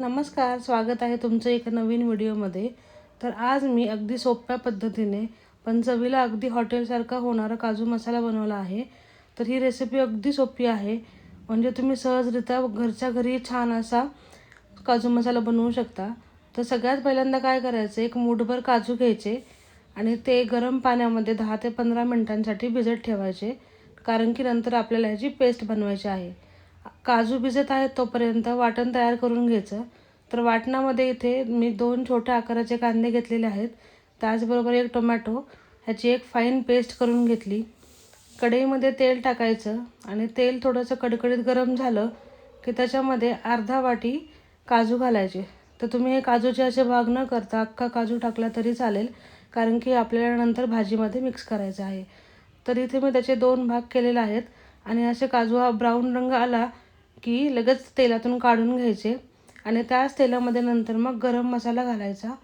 नमस्कार स्वागत आहे तुमचं एका नवीन व्हिडिओमध्ये. तर आज मी अगदी सोप्या पद्धतीने पण चवीला अगदी हॉटेलसारखा होणारा काजू मसाला बनवला आहे. तर ही रेसिपी अगदी सोपी आहे. म्हणजे तुम्ही सहजरित्या घरच्या घरी छान असा काजू मसाला बनवू शकता. तर सगळ्यात पहिल्यांदा काय करायचं एक मूठभर काजू घ्यायचे आणि ते गरम पाण्यामध्ये दहा ते पंधरा मिनटांसाठी भिजत ठेवायचे. कारण की नंतर आपल्याला ह्याची पेस्ट बनवायची आहे. काजू भिजत आहेत तोपर्यंत वाटण तयार करून घ्यायचं. तर वाटणामध्ये इथे मी दोन छोट्या आकाराचे कांदे घेतलेले आहेत. त्याचबरोबर एक टोमॅटो ह्याची एक फाईन पेस्ट करून घेतली. कढईमध्ये तेल टाकायचं आणि तेल थोडंसं कडकडीत गरम झालं की त्याच्यामध्ये अर्धा वाटी काजू घालायचे. तर तुम्ही हे काजूचे असे भाग न करता अख्खा काजू टाकला तरी चालेल कारण की आपल्याला नंतर भाजीमध्ये मिक्स करायचं आहे. तर इथे मी त्याचे दोन भाग केलेले आहेत. आणि असे काजू हा ब्राऊन रंग आला की लगेच तेलातून काढून घ्यायचे. आणि त्याच तेलामध्ये नंतर मग गरम मसाला घालायचा.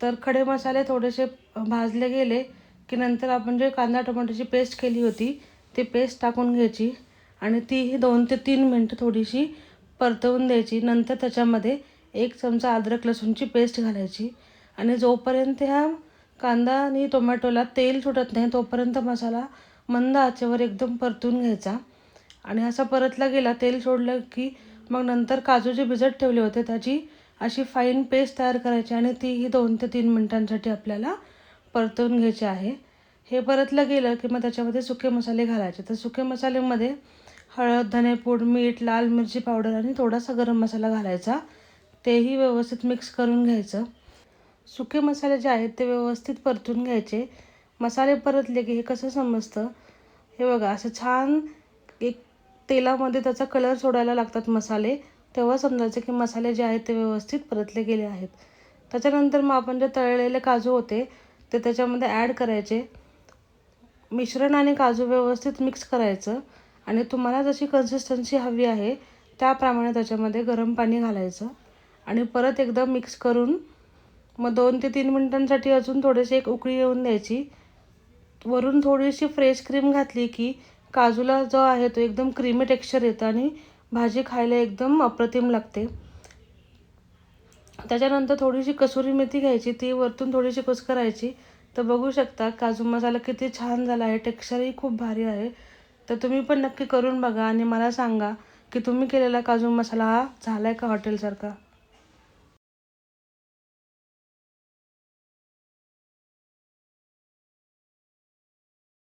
तर खडे मसाले थोडेसे भाजले गेले की नंतर आपण जे कांदा टोमॅटोची पेस्ट केली होती ती पेस्ट टाकून घ्यायची. आणि तीही दोन ते तीन मिनटं थोडीशी परतवून द्यायची. नंतर त्याच्यामध्ये एक चमचा अद्रक लसूणची पेस्ट घालायची. आणि जोपर्यंत ह्या कांदा आणि टोमॅटोला तेल सुटत नाही तोपर्यंत मसाला मंद आचेवर एकदम परतून घ्यायचा. आणि असा परतला गेला तेल सोडलं की मग नंतर काजू जे भिजत ठेवले होते. त्याची अशी फाईन पेस्ट तयार करायची आणि तीही दोन ते तीन मिनटांसाठी आपल्याला परतून घ्यायची आहे. हे परतलं गेलं की मग त्याच्यामध्ये सुके मसाले घालायचे. तर सुके मसाल्यामध्ये हळद धनेपूड मीठ लाल मिरची पावडर आणि थोडासा गरम मसाला घालायचा. तेही व्यवस्थित मिक्स करून घ्यायचं. सुके मसाले जे आहेत ते व्यवस्थित परतून घ्यायचे. मसाले परतले की हे कसं समजतं? हे बघा असं छान एक तेलामध्ये त्याचा कलर सोडायला लागतात मसाले. तेव्हा समजायचं की मसाले जे आहेत ते व्यवस्थित परतले गेले आहेत. त्याच्यानंतर मग आपण जे तळलेले काजू होते ते त्याच्यामध्ये ॲड करायचे. मिश्रण आणि काजू व्यवस्थित मिक्स करायचं. आणि तुम्हाला जशी कन्सिस्टन्सी हवी आहे त्याप्रमाणे त्याच्यामध्ये गरम पाणी घालायचं. आणि परत एकदा मिक्स करून मग दोन ते तीन मिनटांसाठी अजून थोडेसे एक उकळी येऊन द्यायची. वरून थोडीशी फ्रेश क्रीम घातली की काजूला जो आहे तो एकदम क्रीमी टेक्स्चर येतं आणि भाजी खायला एकदम अप्रतिम लागते. त्याच्यानंतर थोडीशी कसुरी मेथी घ्यायची ती वरतून थोडीशी कुस करायची तर बघू शकता काजू मसाला किती छान झाला आहे टेक्स्चरही खूप भारी आहे. तर तुम्ही पण नक्की करून बघा आणि मला सांगा की तुम्ही केलेला काजू मसाला हा झाला आहे का हॉटेलसारखा